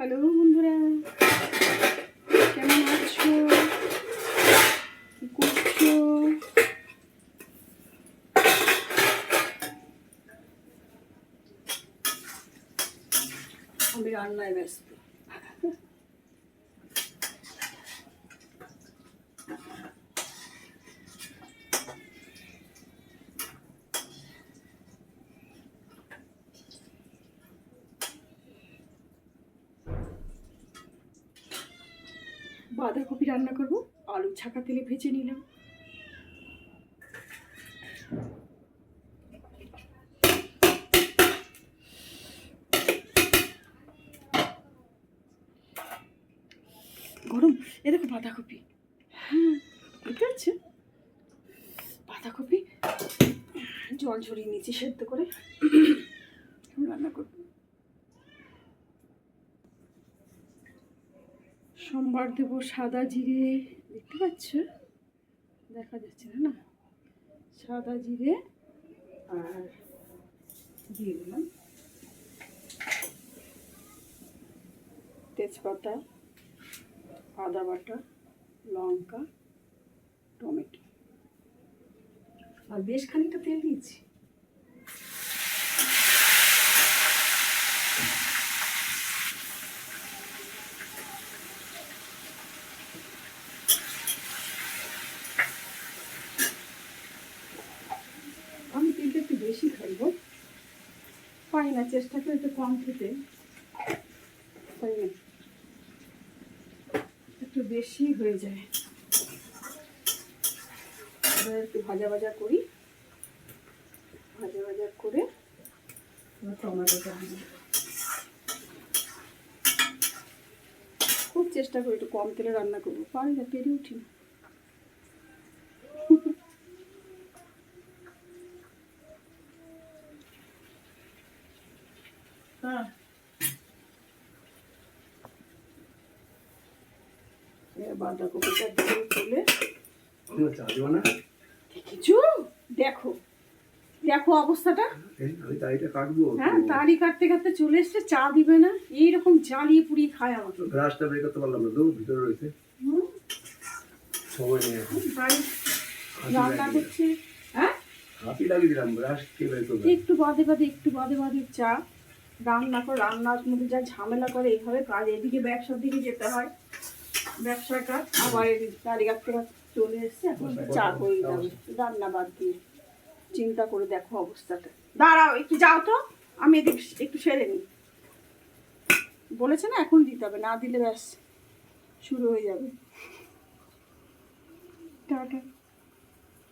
Hello বন্ধুরা কেমন আছো? কি করছ? আমি রান্নায় ব্যস্ত। বাঁধাকপি রান্না করব, আলু ছাকা তেলে ভেজে নিলাম। গরম, এ দেখো বাঁধাকপি। হ্যাঁ বুঝতে বাঁধাকপি, জল ঝরিয়ে নিচে সেদ্ধ করে এখন রান্না করব সোমবার দেব সাদা জিরে, দেখতে পাচ্ছ? দেখা যাচ্ছে না না? সাদা জিরে আর দিয়ে দিলাম। তেজপাতা, আদা বাটা, লঙ্কা, টমেটো। আর বেশ খানিকটা তেল দিয়েছি আমি বেশি খাইব পাই না, চেষ্টা করে একটু কম খেতে। একটু বেশি হয়ে যায়। একটু ভাজা ভাজা করি। ভাজা ভাজা করে টমেটোটা খুব চেষ্টা করি একটু কম তেলে রান্না করব। পারি না, পেরে উঠি না। বাঁধাকপিটা দিয়ে তুলে কিছু দেখো। দেখো অবস্থাটা। হ্যাঁ তাড়ি কাটতে কাটতে চলে এসছে চা দিবে না। এইরকম জ্বালিয়ে পুড়িয়ে খায় আমাকে ব্রাশটা বের করতে পারলাম না তো ভিতরে রয়েছে। হুম, সময় নেই এখন। রান্না করছে। হ্যাঁ? হাতি লাগিয়ে দিলাম ব্রাশ কে বের করবে? একটু বাদে বাদে একটু বাদে বাদে চা। রান্না করে, রান্নার মধ্যে যা ঝামেলা করে, এইভাবে কাজ, এদিকে ব্যবসার দিকে যেতে হয়। ব্যবসার কাজ, আবার গাড়ি চলে এসছে, এখন চা করে যাবে। রান্না বাদ দিয়ে চিন্তা করে দেখো অবস্থাটা। দাঁড়াও, একটু যাও তো, আমি এদিকে একটু সেরে নিই। বলেছে না, এখন দিতে হবে, না দিলে ব্যাস, শুরু হয়ে যাবে। টাটা।